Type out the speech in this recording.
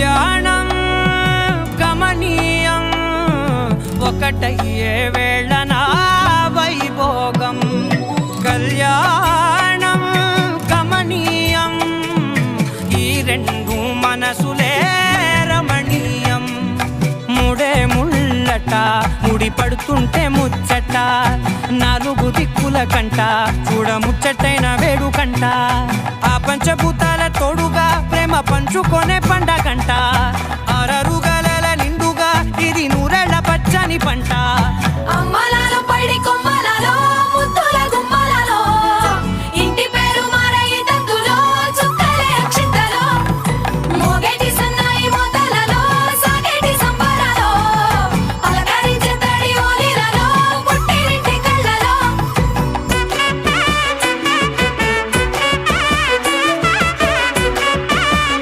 కళ్యాణం గమనీయం. ఒకటయ్యే వేళ నా వైభోగం. కళ్యాణం గమనీయం. ఈ రెండు మనసులే రమణీయం. ముడే ముళ్ళట ముడి పడుతుంటే ముచ్చట. నాలుగు దిక్కుల కంట చూడ ముచ్చటైన వేడుకంట. ఆ పంచభూత పంచుకొనే పండగంట ఆరరుగల నిండుగా ఇది నూరెళ్ళ పచ్చని పంట.